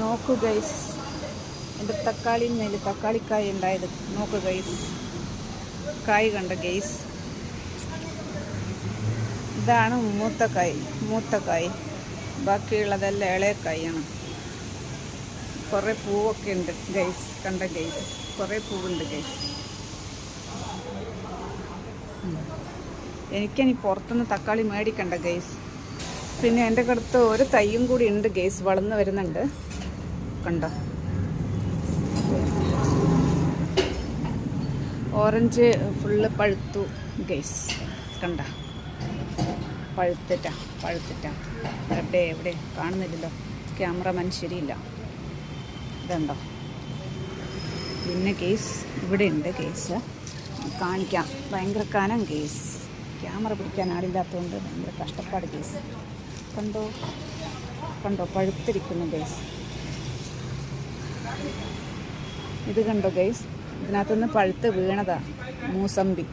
നോക്കൂ ഗൈസ് എന്റെ തക്കാളി മേൽ തക്കാളിക്കായ ഉണ്ടായത്. നോക്കൂ ഗൈസ് കായ് കണ്ട ഗൈസ് ഇതാണ് മൂത്തക്കായ് മൂത്തക്കായ് മൂത്ത കായ്. ബാക്കിയുള്ളതെല്ലാം ഇളയക്കായാണ് കുറേ പൂവൊക്കെ ഉണ്ട് ഗൈസ് കണ്ട ഗൈസ് കുറേ പൂവുണ്ട് ഗൈസ് എനിക്കിനി പുറത്തുനിന്ന് തക്കാളി മേടിക്കണ്ട ഗൈസ് പിന്നെ എന്റെ അടുത്ത് ഒരു തയ്യും കൂടി ഉണ്ട് ഗൈസ് വളർന്നു വരുന്നുണ്ട്. കണ്ടോ. ഓറഞ്ച് ഫുള്ള് പഴുത്തു. ഗൈസ് കണ്ട. പഴുത്തിട്ട പഴുത്തിട്ട. എവിടെ എവിടെ? കാണുന്നില്ലല്ലോ. ക്യാമറമാൻ ശരിയില്ല ഇതുണ്ടോ? പിന്നെ കേസ് ഇവിടെ ഉണ്ട് കേസ് കാണിക്കാം. ഭയങ്കര കനം കേസ് ക്യാമറ പിടിക്കാൻ ആളില്ലാത്തതുകൊണ്ട് ഭയങ്കര കഷ്ടപ്പാട് കേസ് കണ്ടോ? കണ്ടോ? പഴുത്തിരിക്കുന്നു ഗൈസ്. ഇത് കണ്ടോ ഗൈസ് ഇതിനകത്തുനിന്ന് പഴുത്ത് വീണതാ മൂസമ്പി.